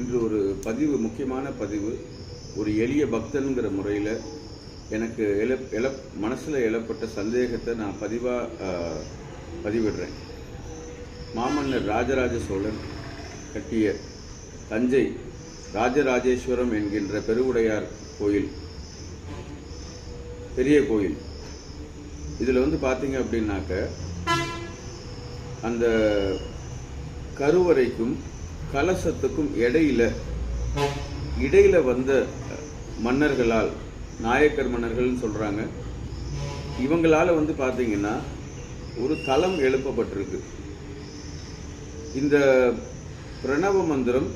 இன்று ஒரு பதிவு முக்கியமான பதிவு ஒரு எளிய பக்தனுங்கிற முறையில் எனக்கு எழ எழ மனசில் எழப்பட்ட சந்தேகத்தை நான் பதிவாக பதிவிடுறேன். மாமன்னர் ராஜராஜ சோழன் கட்டிய தஞ்சை ராஜராஜேஸ்வரம் என்கின்ற பெருவுடையார் கோயில் பெரிய கோயில். இதில் வந்து பார்த்தீங்க அப்படின்னாக்க அந்த கருவறைக்கும் கலசத்துக்கும் இடையில இடையில வந்த மன்னர்களால் நாயக்கர் மன்னர்கள்னு சொல்றாங்க. இவங்களால வந்து பார்த்தீங்கன்னா ஒரு தலம் எழுப்பப்பட்டிருக்கு. இந்த பிரணவ மந்திரம்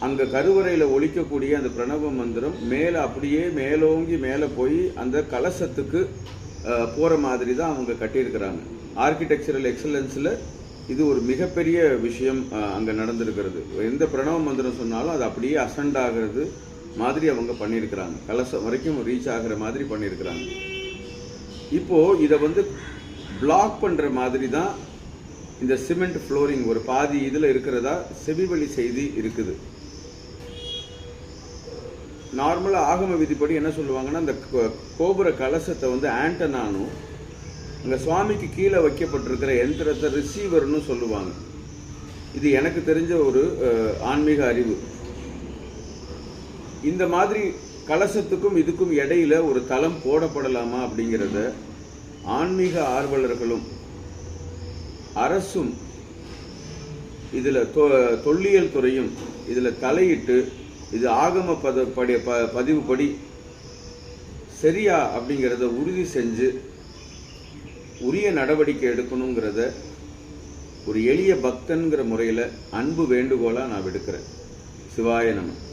அங்க கருவறையில ஒழிக்கக்கூடிய அந்த பிரணவ மந்திரம் மேல அப்படியே மேலோங்கி மேலே போய் அந்த கலசத்துக்கு அஹ், போற மாதிரி தான் அவங்க கட்டியிருக்கிறாங்க. ஆர்கிடெக்சரல் எக்ஸலன்ஸ்ல இது ஒரு மிகப்பெரிய விஷயம் அங்கே நடந்திருக்கிறது. எந்த பிரணவ மந்திரம் சொன்னாலும் அது அப்படியே அசண்ட் ஆகிறது மாதிரி அவங்க பண்ணியிருக்கிறாங்க. கலசம் வரைக்கும் ரீச் ஆகிற மாதிரி பண்ணியிருக்கிறாங்க. இப்போது இதை வந்து பிளாக் பண்ணுற மாதிரி தான் இந்த சிமெண்ட் ஃப்ளோரிங் ஒரு பாதி இதில் இருக்கிறதா செவிவழி செய்தி இருக்குது. நார்மலாக ஆகம விதிப்படி என்ன சொல்லுவாங்கன்னா அந்த கோ- கோபுர கலசத்தை வந்து ஆண்டனானும் அங்க சுவாமிக்கு கீழே வைக்கப்பட்டிருக்கிற எந்திரத்தை ரிசீவர்னு சொல்லுவாங்க. இது எனக்கு தெரிஞ்ச ஒரு ஆன்மீக அறிவு. இந்த மாதிரி கலசத்துக்கும் இதுக்கும் இடையில ஒரு தளம் போடப்படலாமா அப்படிங்கிறத ஆன்மீக ஆர்வலர்களும் அரசும் இதில் தொ- தொல்லியல் துறையும் இதில் தலையிட்டு இது ஆகம பத படி ப- பதிவுப்படி சரியா அப்படிங்கிறத உறுதி செஞ்சு உரிய நடவடிக்கை எடுக்கணுங்கிறத ஒரு எளிய பக்தன்கிற முறையில் அன்பு வேண்டுகோளாக நான் விடுக்கிறேன். சிவாய நம.